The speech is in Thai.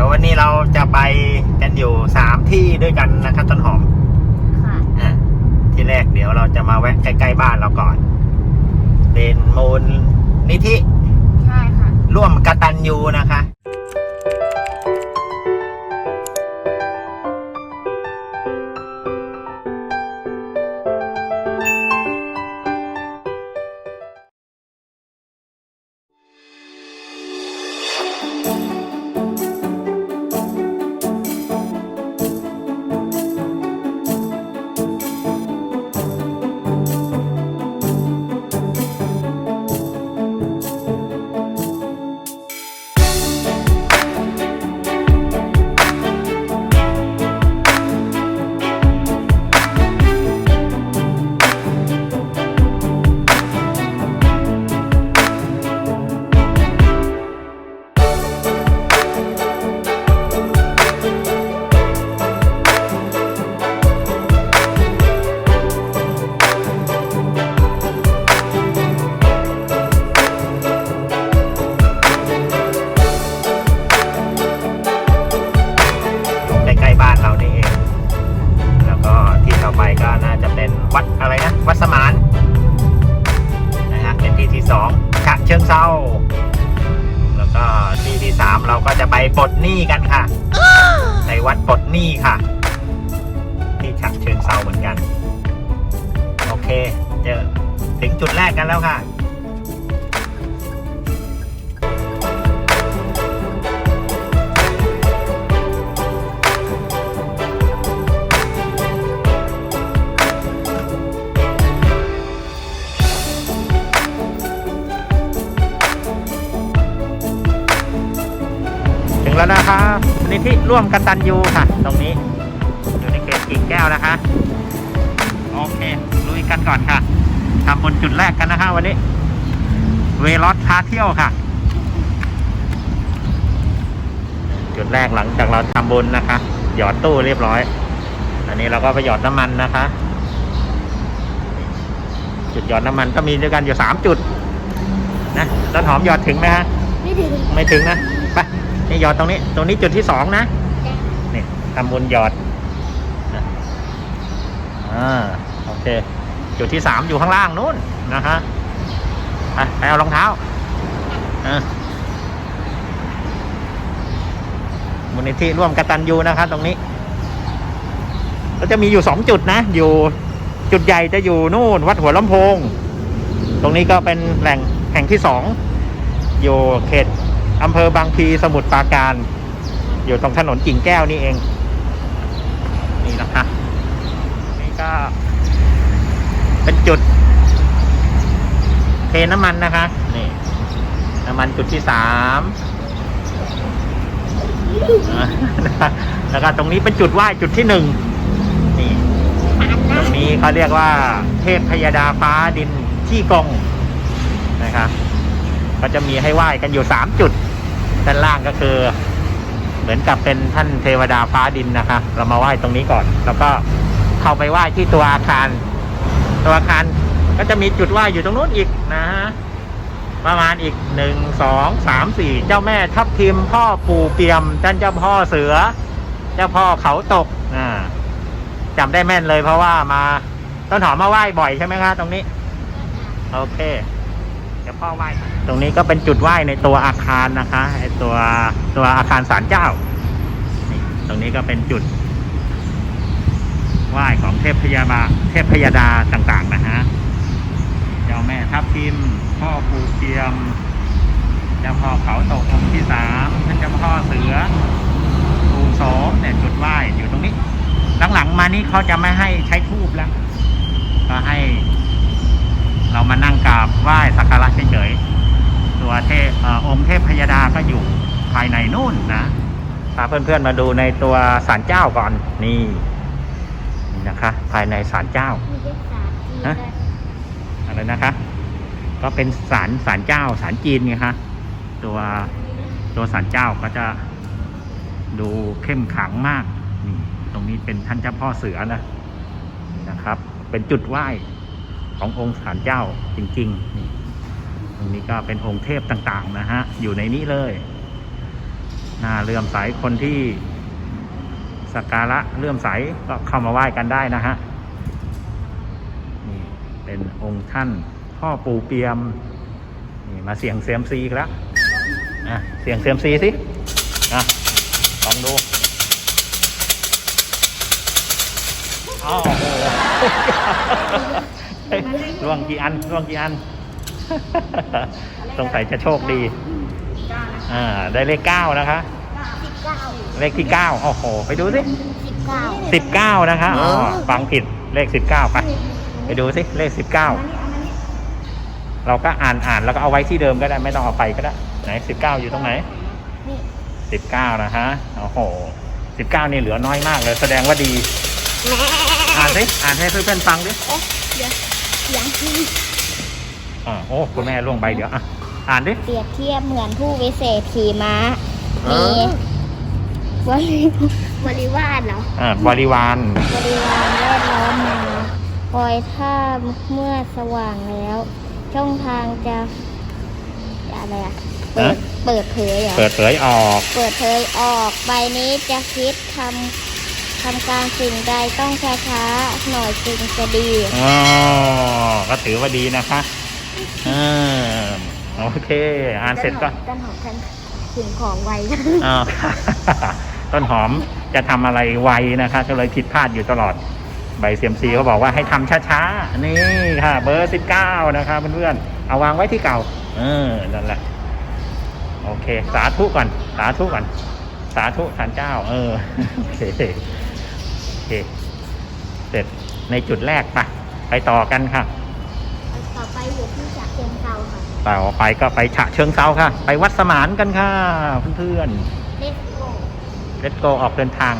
ดี๋ยววันนี้เราจะไปกันอยู่สามที่ด้วยกันนะครับต้นหอมค่ะอะที่แรกเดี๋ยวเราจะมาแวะใกล้ๆบ้านเราก่อน เป็นมูลนิธิใช่ค่ะร่วมกตันยูนะคะ ลดหนี้กันค่ะ ในวัดปลดหนี้ค่ะ ที่ฉะเชิงเซาเหมือนกัน โอเค เจอถึงจุดแรกกันแล้วค่ะ ถึงแล้วนะครับมูลนิธิร่วมกันตันยูค่ะ ตรงนี้ อยู่ในเขตกิ่งแก้วนะคะ โอเคลุยกันก่อนค่ะทำบนจุดแรกกันนะคะวันนี้ เวลอสพาเที่ยวค่ะ จุดแรกหลังจากเราทำบุญนะคะ หยอดตู้เรียบร้อย อันนี้เราก็ไปหยอดน้ำมันนะคะ จุดหยอดน้ำมันก็มีด้วยกันอยู่สามจุดนะต้นหอมหยอดถึงไหมฮะไม่ถึงไม่ถึงนะไป นี่หยอดตรงนี้ ตรงนี้จุดที่สองนะนี่ทำบุญหยอดอ่าโอเค จุดที่สามอยู่ข้างล่างนู้นนะฮะไปเอารองเท้าอมูลนิธิร่วมกตันยูนะคะตรงนี้ก็จะมีอยู่สองจุดนะ อยู่จุดใหญ่จะอยู่นู่น วัดหัวลำโพง ตรงนี้ก็เป็นแหล่งแห่งที่สองอยู่เขต อำเภอบางพีสมุทรปราการ อยู่ตรงถนนกิ่งแก้วนี่เอง นี่นะคะนี่ก็ เป็นจุด เทน้ำมันนะคะ นี่ น้ำมันจุดที่สามนะคะแล้วก็ตรงนี้เป็นจุดไหว้จุดที่หนึ่งนี่ตรงนี้เขาเรียกว่า เทพพยดาฟ้าดินที่กงนะครับก็จะมีให้ไหว้กันอยู่สามจุด ด้านล่างก็คือ เหมือนกับเป็นท่านเทวดาฟ้าดินนะคะ เรามาไหว้ตรงนี้ก่อน แล้วก็เข้าไปไหว้ที่ตัวอาคาร ตัวอาคารก็จะมีจุดไหว้อยู่ตรงนู้นอีกนะฮะประมาณอีกหนึ่งสองสามสี่เจ้าแม่ทับทิมพ่อปู่เปียมท่านเจ้าพ่อเสือ เจ้าพ่อเขาตกอ่าจำได้แม่นเลยเพราะว่ามาต้นหอมมาไหว้บ่อยใช่ไหมคะตรงนี้ โอเค พ่อไหว้ตรงนี้ก็เป็นจุดไหว้ในตัวอาคารนะคะไอตัวตัวอาคารศาลเจ้านี่ตรงนี้ก็เป็นจุดไหว้ของเทพพยาบาเทพพยดาต่าง ๆ นะฮะเจ้าแม่ทับทิมพ่อปู่เทียมเจ้าพ่อเขาตกองค์ที่สามท่านเจ้าพ่อเสือปู่โสมเนี่ยจุดไหว้อยู่ตรงนี้ หลังๆมานี้เขาจะไม่ให้ใช้ทูบแล้ว ก็ให้ เรามานั่งกราบไหว้สักการะเฉยๆตัวเทพเอ่อองค์เทพพยดาก็อยู่ภายในนู่นนะพาเพื่อนๆมาดูในตัวศาลเจ้าก่อนนี่นี่นะคะ ภายในศาลเจ้ามีเด็กสามจีนฮะอะไรนะคะ ก็เป็นศาลศาลเจ้าศาลจีนไงคะตัวตัวศาลเจ้าก็จะดูเข้มขลังมากนี่ตรงนี้เป็นท่านเจ้าพ่อเสือนะนี่นะครับ เป็นจุดไหว้ ขององค์ศาลเจ้าจริงๆนี่ตรงนี้ก็เป็นองค์เทพต่างๆนะฮะ อยู่ในนี้เลยน่าเลื่อมใสคนที่สักการะเลื่อมใสก็เข้ามาไหว้กันได้นะฮะ นี่เป็นองค์ท่านพ่อปู่เปียม นี่มาเสียงเซียมซีอีกแล้วอะเสียงเซียมซีสิอะลองดูอ้าว ล่วงกี่อันล่วงกี่อัน สงสัยจะโชคดี อ่า ได้เลขเก้านะคะสิบเก้าเลขที่เก้าโอ้โห ไปดูสิสิบเก้าสิบเก้านะคะอ๋อฟังผิดเลขสิบเก้าไป ไปดูสิเลขสิบเก้าเราก็อ่านอ่านแล้วก็เอาไว้ที่เดิมก็ได้ไม่ต้องเอาไปก็ได้ ไหนสิบเก้าอยู่ตรงไหนนี่สิบเก้านะฮะโอ้โหสิบเก้านี่เหลือน้อยมากเลย แสดงว่าดีแม่อ่านสิอ่านให้เพื่อนๆฟังดิ เอ๊ะเดี๋ยวเสียงที่อ่าโอ้คุณแม่ล่วงใบเดี๋ยวอะอ่านดิเปรียบเทียบเหมือนผู้วิเศษขี่ม้ามีบริบริวารเหรออ่าบริวารบริวารแวดล้อมมาคอยท่ามเมื่อสว่างแล้ว ช่องทางจะจะอะไรอะเปิดเปิดเผยเหรอเปิดเผยออก เปิดเผยออกใบนี้จะคิดทำ ทำการสิ่งใดต้องช้าๆหน่อยจึงจะดีอ๋อก็ถือว่าดีนะคะอ่าโอเค อ่านเสร็จก็ต้นหอมกันสิ่งของไวอ่าต้นหอมจะทำอะไรไวนะคะก็เลยผิดพลาดอยู่ตลอดใบเซียมซีเขาบอกว่าให้ทำช้าๆ นี่ค่ะ เบอร์สิบเก้านะคะเพื่อนๆเอาวางไว้ที่เก่า เออนั่นแหละ โอเค สาธุก่อน สาธุก่อน สาธุทานเจ้า เออโอเคโอ เค เสร็จในจุดแรกไปไปต่อกันค่ะ ต่อไปอยู่ที่จากเชียงเทาค่ะ ต่อไปก็ไปฉะเชิงเซาค่ะ ไปวัดสมานกันค่ะ เพื่อนเลสโกๆ Let's go ออกเดินทาง